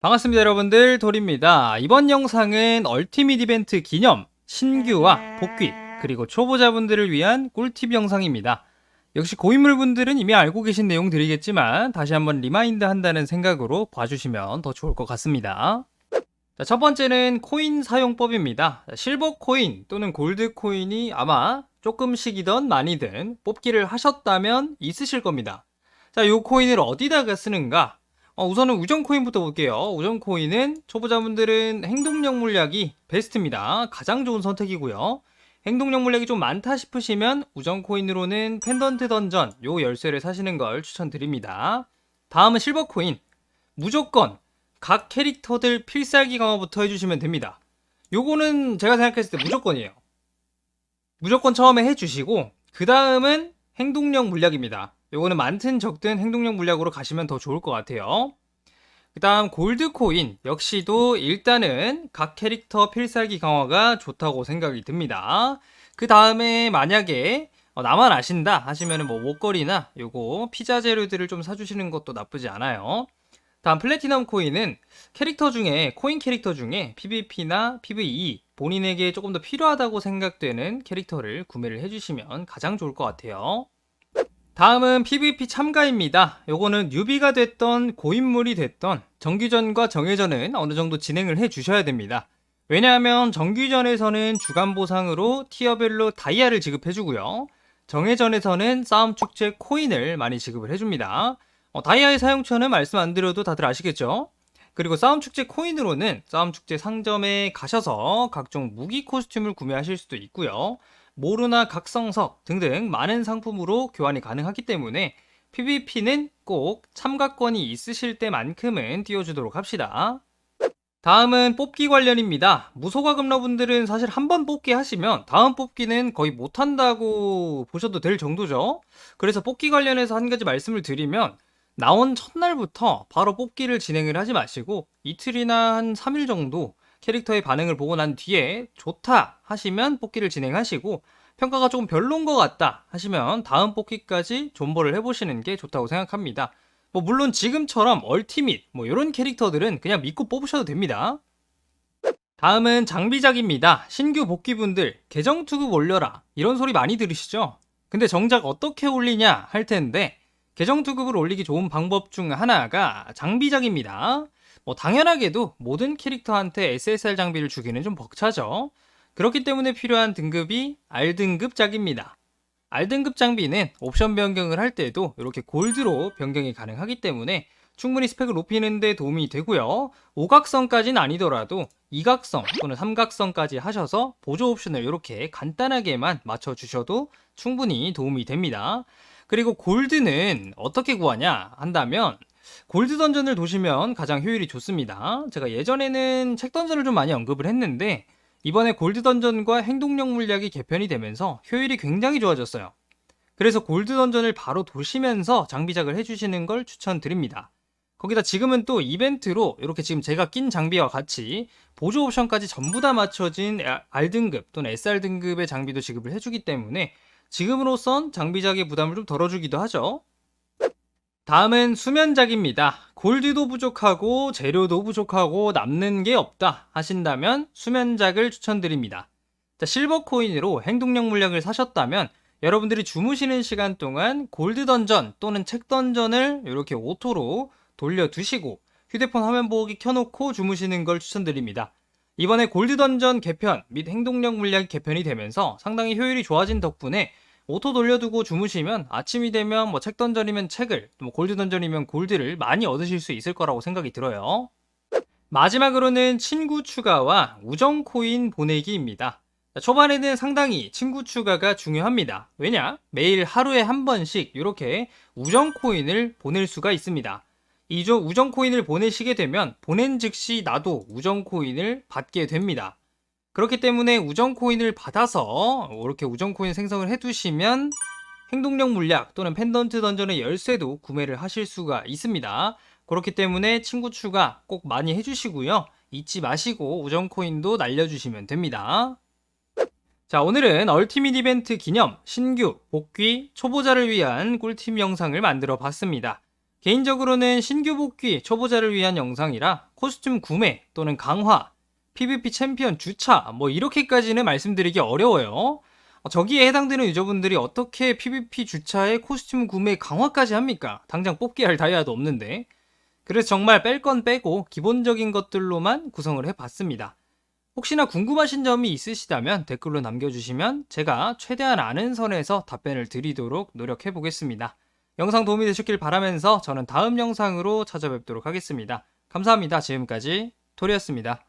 반갑습니다 여러분들. 돌입니다. 이번 영상은 얼티밋 이벤트 기념 신규와 복귀 그리고 초보자분들을 위한 꿀팁 영상입니다. 역시 고인물분들은 이미 알고 계신 내용들이겠지만 다시 한번 리마인드 한다는 생각으로 봐주시면 더 좋을 것 같습니다. 자, 첫 번째는 코인 사용법입니다. 자, 실버 코인 또는 골드 코인이 아마 조금씩이던 많이든 뽑기를 하셨다면 있으실 겁니다. 자, 요 코인을 어디다가 쓰는가 어, 우선은 우정 코인부터 볼게요. 우정 코인은 초보자분들은 행동력 물약이 베스트입니다. 가장 좋은 선택이고요. 행동력 물약이 좀 많다 싶으시면 우정 코인으로는 펜던트 던전 요 열쇠를 사시는 걸 추천드립니다. 다음은 실버 코인. 무조건 각 캐릭터들 필살기 강화부터 해주시면 됩니다. 요거는 제가 생각했을 때 무조건이에요. 무조건 처음에 해주시고 그 다음은 행동력 물약입니다. 요거는 많든 적든 행동력 물약으로 가시면 더 좋을 것 같아요. 그 다음 골드 코인 역시도 일단은 각 캐릭터 필살기 강화가 좋다고 생각이 듭니다. 그 다음에 만약에 어, 나만 아신다 하시면은 뭐 목걸이나 요거 피자 재료들을 좀 사주시는 것도 나쁘지 않아요. 다음 플래티넘 코인은 캐릭터 중에 코인 캐릭터 중에 PVP나 PVE 본인에게 조금 더 필요하다고 생각되는 캐릭터를 구매를 해주시면 가장 좋을 것 같아요. 다음은 PVP 참가입니다. 요거는 뉴비가 됐던 고인물이 됐던 정규전과 정예전은 어느 정도 진행을 해 주셔야 됩니다. 왜냐하면 정규전에서는 주간 보상으로 티어별로 다이아를 지급해 주고요. 정예전에서는 싸움 축제 코인을 많이 지급을 해줍니다. 어, 다이아의 사용처는 말씀 안 드려도 다들 아시겠죠? 그리고 싸움 축제 코인으로는 싸움 축제 상점에 가셔서 각종 무기 코스튬을 구매하실 수도 있고요. 모르나 각성석 등등 많은 상품으로 교환이 가능하기 때문에 PVP는 꼭 참가권이 있으실 때만큼은 띄워주도록 합시다. 다음은 뽑기 관련입니다. 무소과금러분들은 사실 한 번 뽑기 하시면 다음 뽑기는 거의 못한다고 보셔도 될 정도죠. 그래서 뽑기 관련해서 한 가지 말씀을 드리면 나온 첫날부터 바로 뽑기를 진행을 하지 마시고 이틀이나 한 3일 정도 캐릭터의 반응을 보고 난 뒤에 좋다 하시면 뽑기를 진행하시고 평가가 조금 별론 것 같다 하시면 다음 뽑기까지 존버를 해보시는 게 좋다고 생각합니다. 뭐 물론 지금처럼 얼티밋 뭐 이런 캐릭터들은 그냥 믿고 뽑으셔도 됩니다. 다음은 장비작입니다. 신규 복귀분들 계정 투급 올려라 이런 소리 많이 들으시죠? 근데 정작 어떻게 올리냐 할 텐데 계정 투급을 올리기 좋은 방법 중 하나가 장비작입니다. 뭐 당연하게도 모든 캐릭터한테 SSR 장비를 주기는 좀 벅차죠. 그렇기 때문에 필요한 등급이 R등급 짝입니다. R등급 장비는 옵션 변경을 할 때도 이렇게 골드로 변경이 가능하기 때문에 충분히 스펙을 높이는 데 도움이 되고요. 오각성까지는 아니더라도 이각성 또는 삼각성까지 하셔서 보조 옵션을 이렇게 간단하게만 맞춰주셔도 충분히 도움이 됩니다. 그리고 골드는 어떻게 구하냐 한다면 골드 던전을 도시면 가장 효율이 좋습니다. 제가 예전에는 책 던전을 좀 많이 언급을 했는데 이번에 골드 던전과 행동력 물약이 개편이 되면서 효율이 굉장히 좋아졌어요. 그래서 골드 던전을 바로 도시면서 장비작을 해주시는 걸 추천드립니다. 거기다 지금은 또 이벤트로 이렇게 지금 제가 낀 장비와 같이 보조 옵션까지 전부 다 맞춰진 R등급 또는 SR등급의 장비도 지급을 해주기 때문에 지금으로선 장비작의 부담을 좀 덜어주기도 하죠. 다음은 수면작입니다. 골드도 부족하고 재료도 부족하고 남는 게 없다 하신다면 수면작을 추천드립니다. 자, 실버 코인으로 행동력 물약을 사셨다면 여러분들이 주무시는 시간 동안 골드 던전 또는 책 던전을 이렇게 오토로 돌려두시고 휴대폰 화면 보호기 켜놓고 주무시는 걸 추천드립니다. 이번에 골드 던전 개편 및 행동력 물약 개편이 되면서 상당히 효율이 좋아진 덕분에 오토 돌려두고 주무시면 아침이 되면 뭐 책 던전이면 책을, 뭐 골드 던전이면 골드를 많이 얻으실 수 있을 거라고 생각이 들어요. 마지막으로는 친구 추가와 우정 코인 보내기입니다. 초반에는 상당히 친구 추가가 중요합니다. 왜냐? 매일 하루에 한 번씩 이렇게 우정 코인을 보낼 수가 있습니다. 이 우정 코인을 보내시게 되면 보낸 즉시 나도 우정 코인을 받게 됩니다. 그렇기 때문에 우정 코인을 받아서 이렇게 우정 코인 생성을 해두시면 행동력 물약 또는 펜던트 던전의 열쇠도 구매를 하실 수가 있습니다. 그렇기 때문에 친구 추가 꼭 많이 해주시고요. 잊지 마시고 우정 코인도 날려주시면 됩니다. 자, 오늘은 얼티밋 이벤트 기념 신규 복귀 초보자를 위한 꿀팁 영상을 만들어 봤습니다. 개인적으로는 신규 복귀 초보자를 위한 영상이라 코스튬 구매 또는 강화, PVP 챔피언 주차 뭐 이렇게까지는 말씀드리기 어려워요. 어, 저기에 해당되는 유저분들이 어떻게 PVP 주차에 코스튬 구매 강화까지 합니까? 당장 뽑기 할 다이아도 없는데. 그래서 정말 뺄 건 빼고 기본적인 것들로만 구성을 해봤습니다. 혹시나 궁금하신 점이 있으시다면 댓글로 남겨주시면 제가 최대한 아는 선에서 답변을 드리도록 노력해 보겠습니다. 영상 도움이 되셨길 바라면서 저는 다음 영상으로 찾아뵙도록 하겠습니다. 감사합니다. 지금까지 토리였습니다.